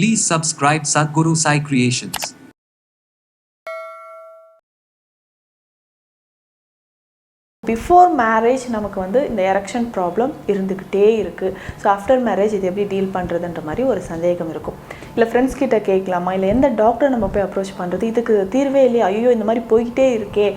Please subscribe Sadhguru Sai Creations. Before marriage நமக்கு வந்து இந்த எரெக்ஷன் ப்ராப்ளம் இருந்துக்கிட்டே இருக்குது ஸோ ஆஃப்டர் மேரேஜ் இது எப்படி டீல் பண்ணுறதுன்ற மாதிரி ஒரு சந்தேகம் இருக்கும். இல்லை ஃப்ரெண்ட்ஸ் கிட்ட கேட்கலாமா? இல்லை எந்த டாக்டர் நம்ம போய் அப்ரோச் பண்ணுறது இதுக்கு தீர்வே இல்லையா? ஐயோ இந்த மாதிரி போய்கிட்டே இருக்கே.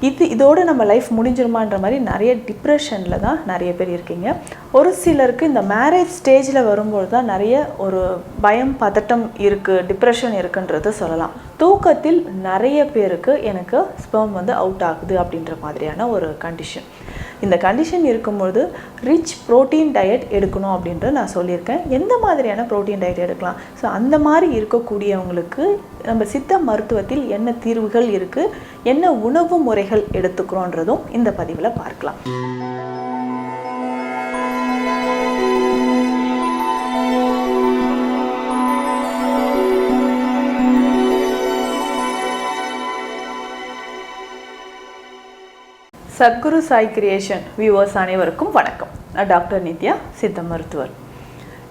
இது இதோடு நம்ம லைஃப் முடிஞ்சிருமான்ற மாதிரி நிறைய டிப்ரெஷனில் தான் நிறைய பேர் இருக்கீங்க. ஒரு சிலருக்கு இந்த மேரேஜ் ஸ்டேஜில் வரும்போது தான் நிறைய ஒரு பயம் பதட்டம் இருக்குது டிப்ரெஷன் இருக்குன்றது சொல்லலாம். தூக்கத்தில் நிறைய பேருக்கு எனக்கு ஸ்பெர்ம் வந்து அவுட் ஆகுது அப்படின்ற மாதிரியான ஒரு கண்டிஷன் இந்த கண்டிஷன் இருக்கும்பொழுது ரிச் ப்ரோட்டீன் டயட் எடுக்கணும் அப்படின்ற நான் சொல்லியிருக்கேன். எந்த மாதிரியான ப்ரோட்டீன் டயட் எடுக்கலாம்? ஸோ அந்த மாதிரி இருக்கக்கூடியவங்களுக்கு நம்ம சித்த மருத்துவத்தில் என்ன தீர்வுகள் இருக்குது என்ன உணவு முறைகள் எடுத்துக்கிறோன்றதும் இந்த பதிவில் பார்க்கலாம். சத்குரு சாய் கிரியேஷன் வியூவர்ஸ் அனைவருக்கும் வணக்கம். நான் டாக்டர் நித்யா சித்த மருத்துவர்.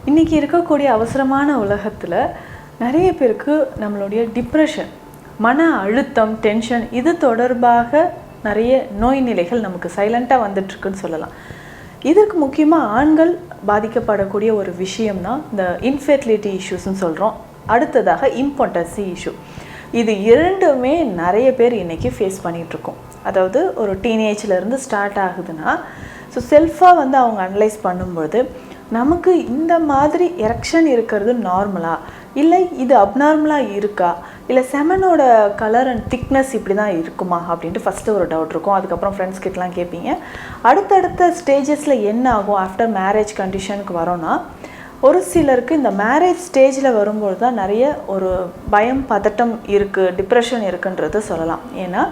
இன்றைக்கி இருக்கக்கூடிய அவசரமான உலகத்தில் நிறைய பேருக்கு நம்மளுடைய டிப்ரெஷன் மன அழுத்தம் டென்ஷன் இது தொடர்பாக நிறைய நோய் நிலைகள் நமக்கு சைலண்ட்டாக வந்துட்டுருக்குன்னு சொல்லலாம். இதற்கு முக்கியமாக ஆண்கள் பாதிக்கப்படக்கூடிய ஒரு விஷயம்தான் இந்த இன்ஃபெர்டிலிட்டி இஷ்யூஸ்ன்னு சொல்கிறோம் அடுத்ததாக இம்பார்ட்டன்சி இஷ்யூ இது இரண்டுமே நிறைய பேர் இன்றைக்கி ஃபேஸ் பண்ணிகிட்ருக்கோம் அதாவது ஒரு டீனேஜ்லேருந்து ஸ்டார்ட் ஆகுதுன்னா ஸோ செல்ஃபாக வந்து அவங்க அனலைஸ் பண்ணும்பொழுது நமக்கு இந்த மாதிரி எரெக்ஷன் இருக்கிறது நார்மலா இல்லை இது அப்நார்மலாக இருக்கா? இல்லை செமனோட கலர் அண்ட் திக்னஸ் இப்படி தான் இருக்குமா? அப்படின்ட்டு ஃபஸ்ட்டு ஒரு டவுட் இருக்கும். அதுக்கப்புறம் ஃப்ரெண்ட்ஸ் கிட்டலாம் கேட்பீங்க. அடுத்தடுத்த ஸ்டேஜஸில் என்ன ஆகும்? ஆஃப்டர் மேரேஜ் கண்டிஷனுக்கு வரோன்னா ஒரு சிலருக்கு இந்த மேரேஜ் ஸ்டேஜில் வரும்பொழுது தான் நிறைய ஒரு பயம் பதட்டம் இருக்குது டிப்ரெஷன் இருக்குன்றது சொல்லலாம். ஏன்னா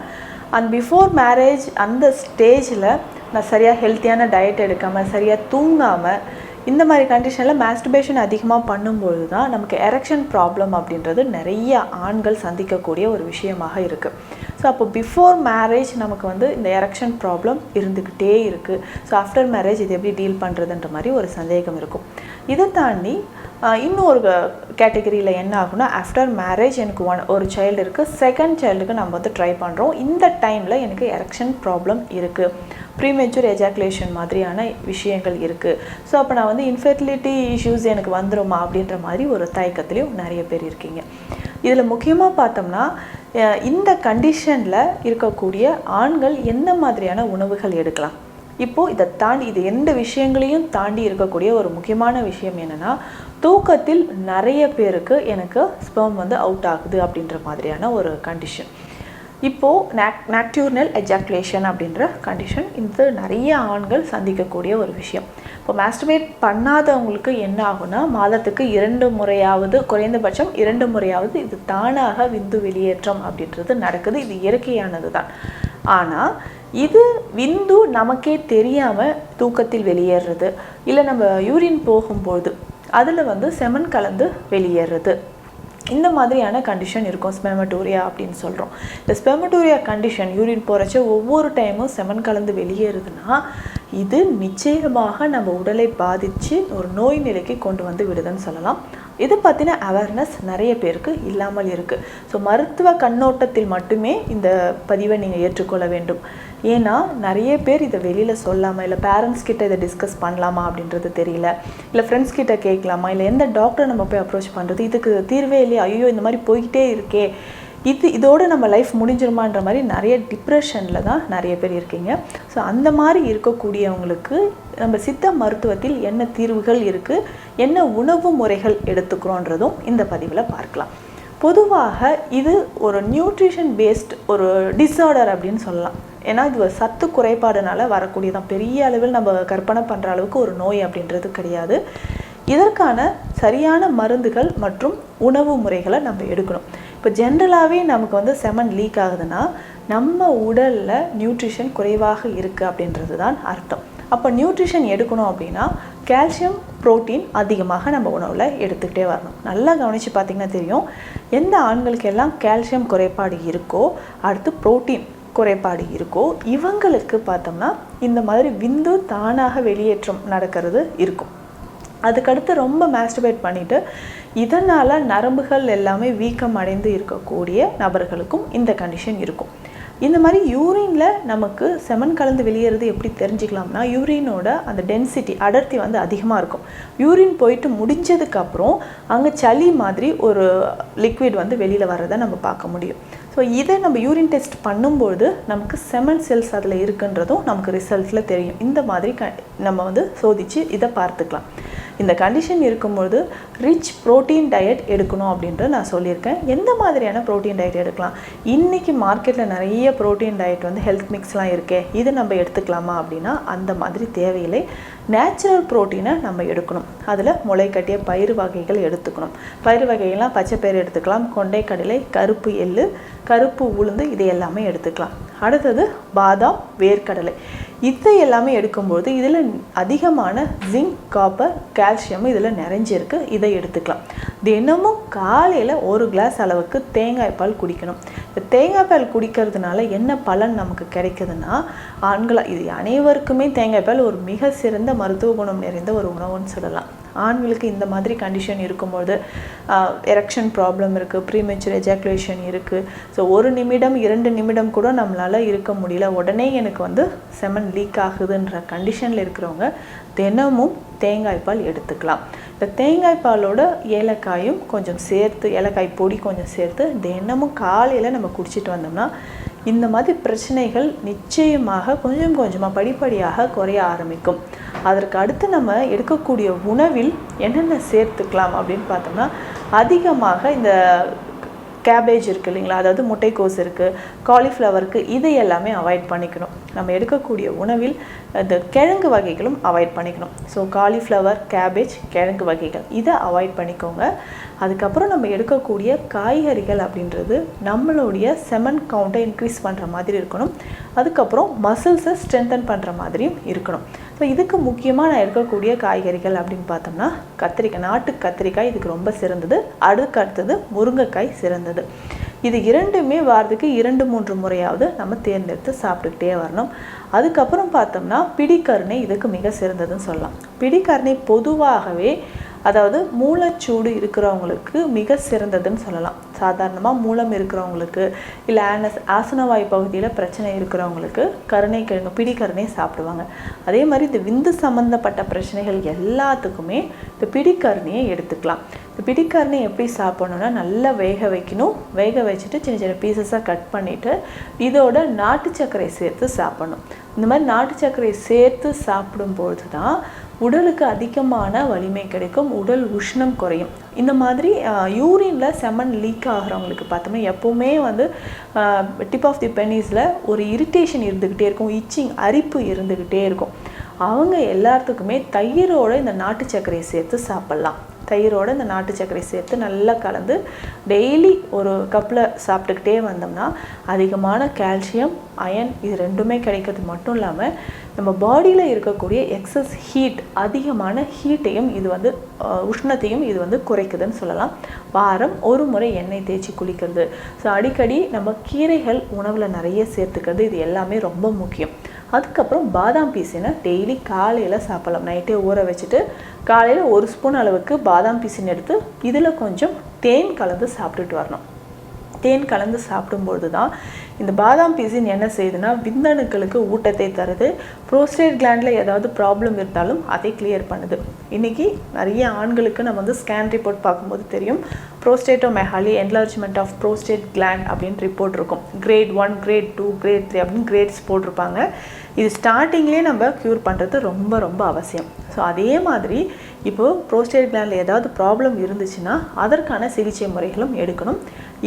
அண்ட் பிஃபோர் மேரேஜ் அந்த ஸ்டேஜில் நான் சரியாக ஹெல்த்தியான டயட் எடுக்காமல் சரியாக தூங்காமல் இந்த மாதிரி கண்டிஷனில் மாஸ்டர்பேஷன் அதிகமாக பண்ணும்பொழுது தான் நமக்கு எரெக்ஷன் ப்ராப்ளம் அப்படின்றது நிறைய ஆண்கள் சந்திக்கக்கூடிய ஒரு விஷயமாக இருக்குது ஸோ அப்போ பிஃபோர் மேரேஜ் நமக்கு வந்து இந்த எரெக்ஷன் ப்ராப்ளம் இருந்துக்கிட்டே இருக்குது ஸோ ஆஃப்டர் மேரேஜ் இது எப்படி டீல் பண்ணுறதுன்ற மாதிரி ஒரு சந்தேகம் இருக்கும். இதை தாண்டி இன்னொரு கேட்டகரியில் என்ன ஆகுனா ஆஃப்டர் மேரேஜ் எனக்கு ஒன் ஒரு சைல்டு இருக்குது செகண்ட் சைல்டுக்கு நம்ம வந்து ட்ரை பண்ணுறோம் இந்த டைமில் எனக்கு எரெக்ஷன் ப்ராப்ளம் இருக்குது ப்ரீமெச்சூர் எஜாக்குலேஷன் மாதிரியான விஷயங்கள் இருக்குது ஸோ அப்போ நான் வந்து இன்ஃபெர்டிலிட்டி இஷ்யூஸ் எனக்கு வந்துருமா அப்படின்ற மாதிரி ஒரு தயக்கத்துலேயும் நிறைய பேர் இருக்கீங்க. இதில் முக்கியமாக பார்த்தோம்னா இந்த கண்டிஷனில் இருக்கக்கூடிய ஆண்கள் எந்த மாதிரியான உணவுகள் எடுக்கலாம்? இப்போது இதை தாண்டி இது எந்த விஷயங்களையும் தாண்டி இருக்கக்கூடிய ஒரு முக்கியமான விஷயம் என்னென்னா தூக்கத்தில் நிறைய பேருக்கு எனக்கு ஸ்பெர்ம் வந்து அவுட் ஆகுது அப்படின்ற மாதிரியான ஒரு கண்டிஷன் இப்போது நாக் நேக்டியூர்னல் எஜாக்குலேஷன் அப்படின்ற கண்டிஷன் இது நிறைய ஆண்கள் சந்திக்கக்கூடிய ஒரு விஷயம். இப்போ மேஸ்டிமேட் பண்ணாதவங்களுக்கு என்ன ஆகும்னா மாதத்துக்கு இரண்டு முறையாவது குறைந்தபட்சம் இரண்டு முறையாவது இது தானாக விந்து வெளியேற்றம் அப்படின்றது நடக்குது. இது இயற்கையானது தான் ஆனால் இது விந்து நமக்கே தெரியாமல் தூக்கத்தில் வெளியேறுறது. இல்லை நம்ம யூரின் போகும்போது அதில் வந்து செமன் கலந்து வெளியேறுறது. இந்த மாதிரியான கண்டிஷன் இருக்கும். ஸ்பெமட்டோரியா அப்படின்னு சொல்கிறோம் இந்த ஸ்பெமட்டோரியா கண்டிஷன் யூரின் போகிறச்ச ஒவ்வொரு டைமும் செமன் கலந்து வெளியேறுதுன்னா இது நிச்சயமாக நம்ம உடலை பாதித்து ஒரு நோய் நிலைக்கு கொண்டு வந்து விடுதுன்னு சொல்லலாம். இதை பற்றின அவேர்னஸ் நிறைய பேருக்கு இல்லாமல் இருக்குது ஸோ மருத்துவ கண்ணோட்டத்தில் மட்டுமே இந்த பதிவை நீங்கள் ஏற்றுக்கொள்ள வேண்டும். ஏன்னா நிறைய பேர் இதை வெளியில் சொல்லாமல் இல்லை பேரண்ட்ஸ் கிட்ட இதை டிஸ்கஸ் பண்ணலாமா அப்படின்றது தெரியல. இல்லை ஃப்ரெண்ட்ஸ் கிட்ட கேட்கலாமா? இல்லை எந்த டாக்டரை நம்ம போய் அப்ரோச் பண்ணுறது இதுக்கு தீர்வே இல்லையா? ஐயோ இந்த மாதிரி போய்கிட்டே இருக்கே. இது இதோடு நம்ம லைஃப் முடிஞ்சிருமான்ற மாதிரி நிறைய டிப்ரெஷனில் தான் நிறைய பேர் இருக்கீங்க. ஸோ அந்த மாதிரி இருக்கக்கூடியவங்களுக்கு நம்ம சித்த மருத்துவத்தில் என்ன தீர்வுகள் இருக்குது என்ன உணவு முறைகள் எடுத்துக்கிறோன்றதும் இந்த பதிவில் பார்க்கலாம். பொதுவாக இது ஒரு நியூட்ரிஷன் பேஸ்ட் ஒரு டிஸார்டர் அப்படின்னு சொல்லலாம். ஏன்னா இது ஒரு சத்து குறைபாடுனால வரக்கூடியதான் பெரிய அளவில் நம்ம கற்பனை பண்ணுற அளவுக்கு ஒரு நோய் அப்படின்றது கிடையாது. இதற்கான சரியான மருந்துகள் மற்றும் உணவு முறைகளை நம்ம எடுக்கணும். இப்போ ஜென்ரலாகவே நமக்கு வந்து செமன் லீக் ஆகுதுன்னா நம்ம உடலில் நியூட்ரிஷன் குறைவாக இருக்குது அப்படின்றது தான் அர்த்தம். அப்போ நியூட்ரிஷன் எடுக்கணும் அப்படின்னா கால்சியம் ப்ரோட்டீன் அதிகமாக நம்ம உணவில் எடுத்துக்கிட்டே வரணும். நல்லா கவனித்து பார்த்திங்கன்னா தெரியும் எந்த ஆண்களுக்கெல்லாம் கால்சியம் குறைபாடு இருக்கோ அடுத்து ப்ரோட்டீன் குறைபாடு இருக்கோ இவங்களுக்கு பார்த்தோம்னா இந்த மாதிரி விந்து தானாக வெளியேற்றம் நடக்கிறது இருக்கும். அதுக்கடுத்து ரொம்ப மாஸ்டிபேட் பண்ணிவிட்டு இதனால் நரம்புகள் எல்லாமே வீக்கம் அடைந்து இருக்கக்கூடிய நபர்களுக்கும் இந்த கண்டிஷன் இருக்கும். இந்த மாதிரி யூரினில் நமக்கு செமன் கலந்து வெளியேறது எப்படி தெரிஞ்சுக்கலாம்னா யூரினோட அந்த டென்சிட்டி அடர்த்தி வந்து அதிகமாக இருக்கும். யூரின் போயிட்டு முடிஞ்சதுக்கப்புறம் அங்கே சளி மாதிரி ஒரு லிக்விட் வந்து வெளியில் வர்றதை நம்ம பார்க்க முடியும். ஸோ இதை நம்ம யூரின் டெஸ்ட் பண்ணும்பொழுது நமக்கு செமன் செல்ஸ் அதில் இருக்குன்றதும் நமக்கு ரிசல்ட்டில் தெரியும். இந்த மாதிரி க நம்ம வந்து சோதித்து இதை பார்த்துக்கலாம். இந்த கண்டிஷன் இருக்கும்பொழுது ரிச் ப்ரோட்டீன் டயட் எடுக்கணும் அப்படின்ற நான் சொல்லியிருக்கேன். எந்த மாதிரியான ப்ரோட்டீன் டயட் எடுக்கலாம்? இன்றைக்கி மார்க்கெட்டில் நிறைய ப்ரோட்டீன் டயட் வந்து ஹெல்த் மிக்ஸ்லாம் இருக்கே இது நம்ம எடுத்துக்கலாமா அப்படின்னா அந்த மாதிரி தேவையில்லை. நேச்சுரல் ப்ரோட்டீனை நம்ம எடுக்கணும். அதில் முளை கட்டிய பயிறு வகைகள் எடுத்துக்கணும். பயிறு வகைகள்லாம் பச்சை பயிறு எடுத்துக்கலாம் கொண்டை கடலை கருப்பு எள்ளு கருப்பு உளுந்து இதை எல்லாமே எடுத்துக்கலாம். அடுத்தது பாதாம் வேர்க்கடலை. இதை எல்லாமே எடுக்கும்போது இதில் அதிகமான ஜிங்க் காப்பர் கால்சியம் இதில் நிறைஞ்சிருக்கு. இதை எடுத்துக்கலாம். தினமும் காலையில் ஒரு கிளாஸ் அளவுக்கு தேங்காய் பால் குடிக்கணும். இந்த தேங்காய் பால் குடிக்கிறதுனால என்ன பலன் நமக்கு கிடைக்குதுன்னா ஆண்களாக இது அனைவருக்குமே தேங்காய் பால் ஒரு மிக சிறந்த மருத்துவ குணம் நிறைந்த ஒரு உணவுன்னு சொல்லலாம். ஆண்களுக்கு இந்த மாதிரி கண்டிஷன் இருக்கும்போது எரக்ஷன் ப்ராப்ளம் இருக்குது ப்ரீமெச்சூர் எஜாக்குலேஷன் இருக்குது ஸோ ஒரு நிமிடம் இரண்டு நிமிடம் கூட நம்மளால் இருக்க முடியல. உடனே எனக்கு வந்து செமன் லீக் ஆகுதுன்ற கண்டிஷனில் இருக்கிறவங்க தினமும் தேங்காய் பால் எடுத்துக்கலாம். இந்த தேங்காய் பாலோட ஏலக்காயும் கொஞ்சம் சேர்த்து ஏலக்காய் பொடி கொஞ்சம் சேர்த்து தினமும் காலையில் நம்ம குடிச்சிட்டு வந்தோம்னா இந்த மாதிரி பிரச்சனைகள் நிச்சயமாக கொஞ்சம் கொஞ்சமாக படிப்படியாக குறைய ஆரம்பிக்கும். அதற்கு அடுத்து நம்ம எடுக்கக்கூடிய உணவில் என்னென்ன சேர்த்துக்கலாம் அப்படின்னு பார்த்தோம்னா அதிகமாக இந்த கேபேஜ் இருக்குது இல்லைங்களா? அதாவது முட்டைக்கோஸ் இருக்குது காலிஃப்ளவருக்கு இதை எல்லாமே அவாய்ட் பண்ணிக்கணும். நம்ம எடுக்கக்கூடிய உணவில் இந்த கிழங்கு வகைகளும் அவாய்ட் பண்ணிக்கணும். ஸோ காலிஃப்ளவர் கேபேஜ் கிழங்கு வகைகள். இதை அவாய்ட் பண்ணிக்கோங்க. அதுக்கப்புறம் நம்ம எடுக்கக்கூடிய காய்கறிகள் அப்படின்றது நம்மளுடைய செமன் கவுண்ட்டை இன்க்ரீஸ் பண்ணுற மாதிரி இருக்கணும். அதுக்கப்புறம் மசில்ஸை ஸ்ட்ரென்தன் பண்ணுற மாதிரியும் இருக்கணும். ஸோ இதுக்கு முக்கியமாக நான் எடுக்கக்கூடிய காய்கறிகள் அப்படின்னு பார்த்தோம்னா கத்திரிக்காய் நாட்டு கத்திரிக்காய் இதுக்கு ரொம்ப சிறந்தது. அடுக்கு அடுத்தது முருங்கைக்காய் சிறந்தது. இது இரண்டுமே வாரத்துக்கு இரண்டு மூன்று முறையாவது நம்ம தேர்ந்தெடுத்து சாப்பிட்டுக்கிட்டே வரணும். அதுக்கப்புறம் பார்த்தோம்னா பிடிக்கருணை இதுக்கு மிக சிறந்ததுன்னு சொல்லலாம். பிடிக்கருணை பொதுவாகவே அதாவது மூலச்சூடு இருக்கிறவங்களுக்கு மிக சிறந்ததுன்னு சொல்லலாம். சாதாரணமாக மூலம் இருக்கிறவங்களுக்கு இல்லை ஆனஸ் ஆசனவாய் பகுதியில் பிரச்சனை இருக்கிறவங்களுக்கு கருணை கிழங்கு பிடிக்கருணை சாப்பிடுவாங்க. அதே மாதிரி இந்த விந்து சம்மந்தப்பட்ட பிரச்சனைகள் எல்லாத்துக்குமே இந்த பிடிக்கருணையை எடுத்துக்கலாம். இந்த பிடிக்கருணை எப்படி சாப்பிடணும்னா நல்லா வேக வைக்கணும். வேக வச்சுட்டு சின்ன சின்ன பீசஸாக கட் பண்ணிவிட்டு இதோட நாட்டு சர்க்கரை சேர்த்து சாப்பிடணும். இந்த மாதிரி நாட்டு சர்க்கரை சேர்த்து சாப்பிடும்பொழுது தான் உடலுக்கு அதிகமான வலிமை கிடைக்கும் உடல் உஷ்ணம் குறையும். இந்த மாதிரி யூரினில் செமன் லீக் ஆகிறவங்களுக்கு பார்த்தோம்னா எப்போவுமே வந்து டிப் ஆஃப் தி பெனிஸில் ஒரு இரிட்டேஷன் இருந்துக்கிட்டே இருக்கும் இச்சிங் அரிப்பு இருந்துக்கிட்டே இருக்கும். அவங்க எல்லாத்துக்குமே தயிரோட இந்த நாட்டு சர்க்கரையை சேர்த்து சாப்பிட்லாம். தயிரோட இந்த நாட்டு சர்க்கரை சேர்த்து நல்லா கலந்து டெய்லி ஒரு கப்பில் சாப்பிட்டுக்கிட்டே வந்தோம்னா அதிகமான கால்சியம் அயன் இது ரெண்டுமே கிடைக்கிறது மட்டும் இல்லாமல் நம்ம பாடியில் இருக்கக்கூடிய எக்ஸஸ் ஹீட் அதிகமான ஹீட்டையும் இது வந்து உஷ்ணத்தையும் இது வந்து குறைக்குதுன்னு சொல்லலாம். வாரம் ஒரு முறை எண்ணெய் தேய்ச்சி குளிக்கிறது. ஸோ அடிக்கடி நம்ம கீரைகள் உணவில் நிறைய சேர்த்துக்கிறது இது எல்லாமே ரொம்ப முக்கியம். அதுக்கப்புறம் பாதாம் பீசினை டெய்லி காலையில் சாப்பிடலாம். நைட்டே ஊற வச்சுட்டு காலையில் ஒரு ஸ்பூன் அளவுக்கு பாதாம் பீசின் எடுத்து இதில் கொஞ்சம் தேன் கலந்து சாப்பிட்டுட்டு வரணும். தேன் கலந்து சாப்பிடும்பொழுது தான் இந்த பாதாம் பீசின் என்ன செய்யுதுன்னா விந்தணுக்களுக்கு ஊட்டத்தை தருது. ப்ரோஸ்டேட் கிளாண்டில் ஏதாவது ப்ராப்ளம் இருந்தாலும் அதை கிளியர் பண்ணுது. இன்றைக்கி நிறைய ஆண்களுக்கு நம்ம வந்து ஸ்கேன் ரிப்போர்ட் பார்க்கும்போது தெரியும். Prostatomegaly enlargement of prostate gland அப்படின்னு ரிப்போர்ட் இருக்கும். Grade one grade two grade three அப்படின்னு கிரேட்ஸ் போட்டிருப்பாங்க. இது ஸ்டார்டிங்லேயே நம்ம க்யூர் பண்ணுறது ரொம்ப ரொம்ப அவசியம். ஸோ அதே மாதிரி இப்போது ப்ரோஸ்டேட் கிளாண்டில் ஏதாவது ப்ராப்ளம் இருந்துச்சுன்னா அதற்கான சிகிச்சை முறைகளும் எடுக்கணும்.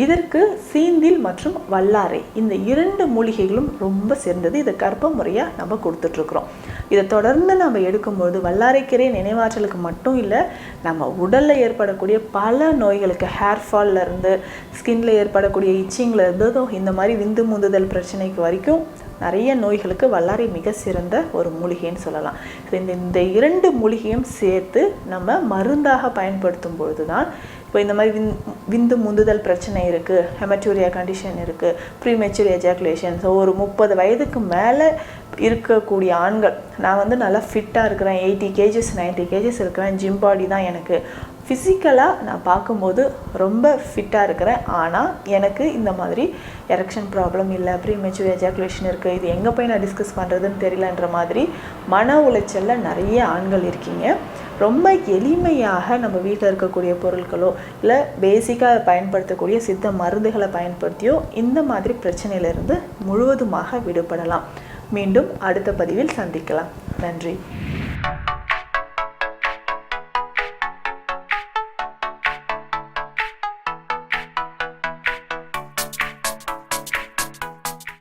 இதற்கு சீந்தில் மற்றும் வல்லாரை இந்த இரண்டு மூலிகைகளும் ரொம்ப சிறந்தது. இதை கர்ப்ப முறையாக நம்ம கொடுத்துட்ருக்குறோம். இதை தொடர்ந்து நம்ம எடுக்கும்போது வல்லாரைக்கீரை நினைவாற்றலுக்கு மட்டும் இல்லை நம்ம உடலில் ஏற்படக்கூடிய பல நோய்களுக்கு ஹேர் ஃபால்லேருந்து ஸ்கின்ல ஏற்படக்கூடிய இச்சிங்கில் இருந்ததும் இந்த மாதிரி விந்து முந்துதல் பிரச்சனைக்கு வரைக்கும் நிறைய நோய்களுக்கு வல்லாரை மிக சிறந்த ஒரு மூலிகைன்னு சொல்லலாம். இந்த இந்த இரண்டு மூலிகையும் சேர்த்து நம்ம மருந்தாக பயன்படுத்தும் பொழுது தான் இப்போ இந்த மாதிரி விந் விந்து முந்துதல் பிரச்சனை இருக்குது ஹெமட்டூரியா கண்டிஷன் இருக்குது ப்ரீமெச்சூர் எஜாக்குலேஷன் ஸோ ஒரு முப்பது வயதுக்கு மேலே இருக்கக்கூடிய ஆண்கள் நான் வந்து நல்லா ஃபிட்டாக இருக்கிறேன் எயிட்டி கேஜஸ் 90 கேஜஸ் இருக்கிறேன் ஜிம் பாடி தான் எனக்கு. ஃபிசிக்கலாக நான் பார்க்கும்போது ரொம்ப ஃபிட்டாக இருக்கிறேன். ஆனால் எனக்கு இந்த மாதிரி எரெக்ஷன் ப்ராப்ளம் இல்லை ப்ரீமெச்சூர் எஜாகுலேஷன் இருக்குது இது எங்கே போய் நான் டிஸ்கஸ் பண்ணுறதுன்னு தெரியலன்ற மாதிரி மன உளைச்சலில் நிறைய ஆண்கள் இருக்கீங்க. ரொம்ப எளிமையாக நம்ம வீட்டில் இருக்கக்கூடிய பொருட்களோ இல்லை பேசிக்காக பயன்படுத்தக்கூடிய சித்த மருந்துகளை பயன்படுத்தியோ இந்த மாதிரி பிரச்சனையிலிருந்து முழுவதுமாக விடுபடலாம். மீண்டும் அடுத்த பதிவில் சந்திக்கலாம். நன்றி.